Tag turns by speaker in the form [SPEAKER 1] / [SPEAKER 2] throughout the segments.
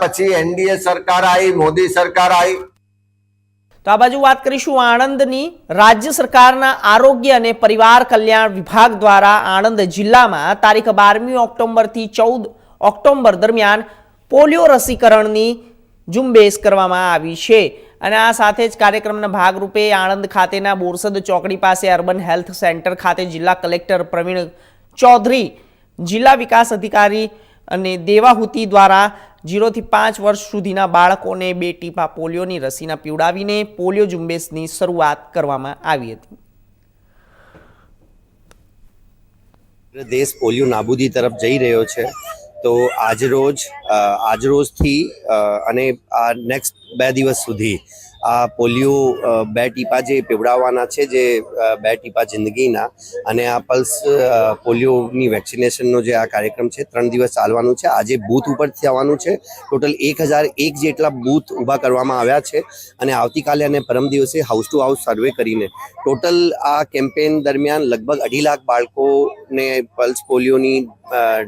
[SPEAKER 1] પછી એનડીએ સરકાર આવી, મોદી સરકાર આવી.
[SPEAKER 2] તો આ બાજુ વાત કરીશું આણંદની રાજ્ય સરકારના આરોગ્ય અને પરિવાર કલ્યાણ વિભાગ દ્વારા આણંદ જિલ્લામાં તારીખ બારમી ઓક્ટોબરથી ચૌદ ઓક્ટોબર દરમિયાન પોલિયો રસીકરણની ઝુંબેશ કરવામાં આવી છે. અને આ સાથે જ કાર્યક્રમના ભાગરૂપે આણંદ ખાતેના બોરસદ ચોકડી પાસે અર્બન હેલ્થ સેન્ટર ખાતે જિલ્લા કલેક્ટર પ્રવીણ ચૌધરી, જિલ્લા વિકાસ અધિકારી અને દેવાહુતિ દ્વારા જીરોથી પાંચ વર્ષ સુધીના બાળકોને બે ટીપા પોલિયોની રસીના પીવડાવીને પોલિયો ઝુંબેશની શરૂઆત કરવામાં આવી હતી.
[SPEAKER 3] દેશ પોલિયો નાબૂદી તરફ જઈ રહ્યો છે તો આજરોજ અ, આજરોજથી અને આ નેક્સ્ટ બે દિવસ સુધી આ પોલિયો બે ટીપા જે પીવડાવવાના છે, જે બે ટીપા જિંદગીના, અને આ પલ્સ પોલિયોની વેક્સિનેશનનો જે આ કાર્યક્રમ છે, ત્રણ દિવસ ચાલવાનું છે. આજે બૂથ ઉપર થવાનું છે. ટોટલ એક હજાર એક જેટલા બૂથ ઊભા કરવામાં આવ્યા છે. અને આવતીકાલે અને પરમ દિવસે હાઉસ ટુ હાઉસ સર્વે કરીને ટોટલ આ કેમ્પેન દરમિયાન લગભગ અઢી લાખ બાળકોને પલ્સ પોલિયોની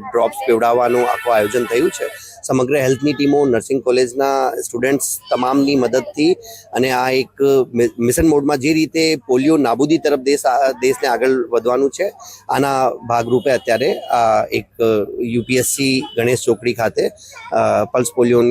[SPEAKER 3] ડ્રોપ્સ પીવડાવવાનું આખું આયોજન થયું છે. સમગ્ર હેલ્થની ટીમો, નર્સિંગ કોલેજના સ્ટુડન્ટ્સ તમામની મદદથી અને આ એક મિશન મોડમાં જે રીતે પોલિયો નાબૂદી તરફ દેશ, દેશને આગળ વધવાનું છે, આના ભાગરૂપે અત્યારે આ એક યુપીએસસી ગણેશ ચોકડી ખાતે પલ્સ પોલિયો